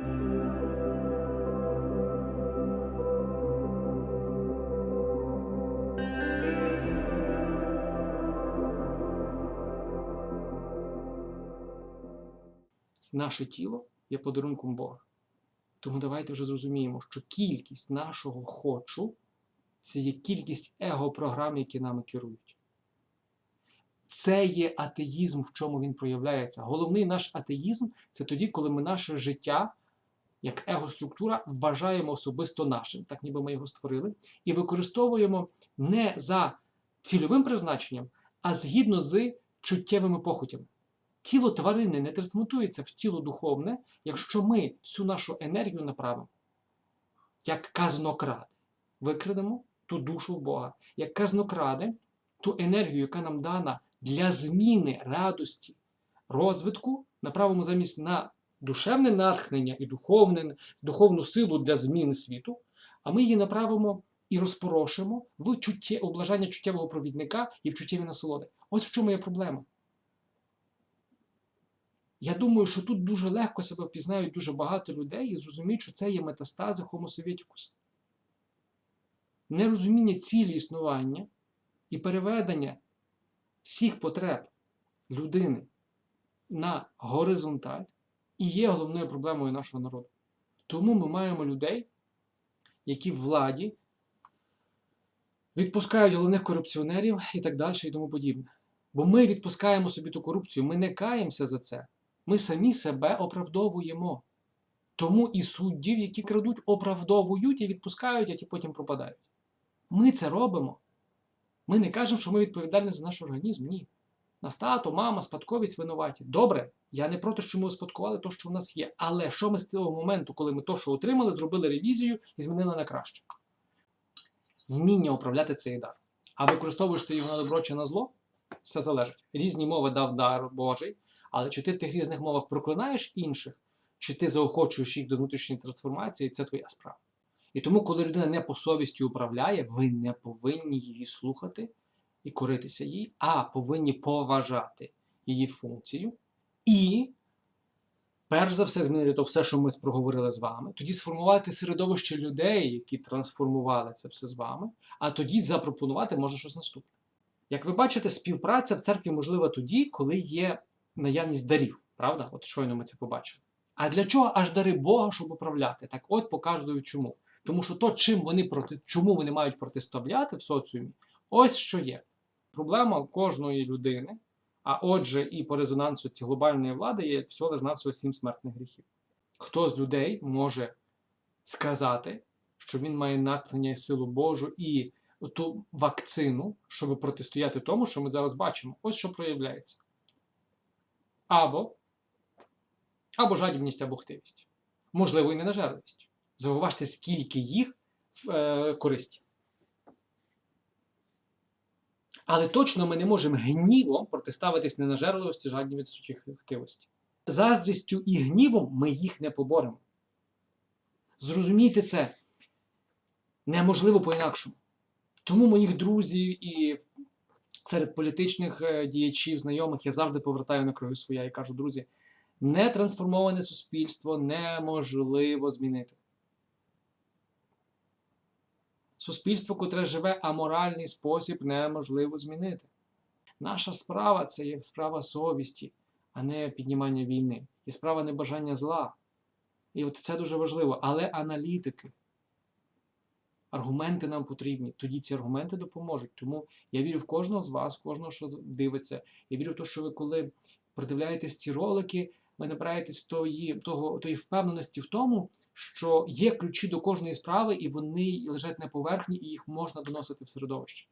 Наше тіло є подарунком Бога. Тому давайте вже зрозуміємо, що кількість нашого хочу це є кількість его-програм, які нами керують. Це є атеїзм, в чому він проявляється. Головний наш атеїзм це тоді, коли ми наше життя, як его-структура, вважаємо особисто нашим, так ніби ми його створили, і використовуємо не за цільовим призначенням, а згідно з чуттєвими похотями. Тіло тварини не трансмутується в тіло духовне, якщо ми всю нашу енергію направимо, як казнокради, викрадемо ту душу в Бога, як казнокради, ту енергію, яка нам дана для зміни радості, розвитку, направимо замість на душевне натхнення і духовне, духовну силу для зміни світу, а ми її направимо і розпорошимо в чуттє, облажання чуттєвого провідника і в чуттєві насолоди. Ось в чому є проблема. Я думаю, що тут дуже легко себе впізнають дуже багато людей і зрозуміють, що це є метастази Homo Sovieticus. Нерозуміння цілі існування і переведення всіх потреб людини на горизонталь і є головною проблемою нашого народу. Тому ми маємо людей, які в владі відпускають головних корупціонерів і так далі і тому подібне. Бо ми відпускаємо собі ту корупцію, ми не каємося за це. Ми самі себе оправдовуємо. Тому і суддів, які крадуть, оправдовують і відпускають, а ті потім пропадають. Ми це робимо. Ми не кажемо, що ми відповідальні за наш організм. Ні. Нас тато, мама, спадковість винуваті. Добре, я не проти, що ми успадкували те, що в нас є. Але що ми з того моменту, коли ми то, що отримали, зробили ревізію і змінили на краще? Вміння управляти цей дар. А використовуєш ти його на добро чи на зло? Все залежить. Різні мови дав дар Божий. Але чи ти в тих різних мовах проклинаєш інших, чи ти заохочуєш їх до внутрішньої трансформації, це твоя справа. І тому, коли людина не по совісті управляє, ви не повинні її слухати і коритися їй, а повинні поважати її функцію і, перш за все, змінити то все, що ми проговорили з вами, тоді сформувати середовище людей, які трансформували це все з вами, а тоді запропонувати може щось наступне. Як ви бачите, співпраця в церкві можлива тоді, коли є наявність дарів. Правда? От щойно ми це побачили. А для чого аж дари Бога, щоб управляти? Так от показую чому. Тому що то, чим вони проти, чому вони мають протиставляти в соціумі, ось що є. Проблема кожної людини, а отже, і по резонансу цієї глобальної влади є всього лиш навсього сім смертних гріхів. Хто з людей може сказати, що він має натхнення і силу Божу і ту вакцину, щоб протистояти тому, що ми зараз бачимо? Ось що проявляється або або жадібність, або хтивість. Можливо, і ненажерливість. Зауважте, скільки їх в е, користі. Але точно ми не можемо гнівом протиставитись ненажерливості, жадібності чи хтивості. Заздрістю і гнівом ми їх не поборемо. Зрозумійте це неможливо по-інакшому. Тому моїх друзів і серед політичних е, діячів, знайомих я завжди повертаю на краю своя і кажу, друзі, нетрансформоване суспільство неможливо змінити. Суспільство, котре живе аморальний спосіб, неможливо змінити. Наша справа це є справа совісті, а не піднімання війни. І справа небажання зла. І от це дуже важливо. Але аналітики. Аргументи нам потрібні, тоді ці аргументи допоможуть. Тому я вірю в кожного з вас, в кожного, що дивиться. Я вірю в те, що ви, коли продивляєтесь ці ролики, ви набираєтесь тої, того, тої впевненості в тому, що є ключі до кожної справи, і вони лежать на поверхні, і їх можна доносити в середовище.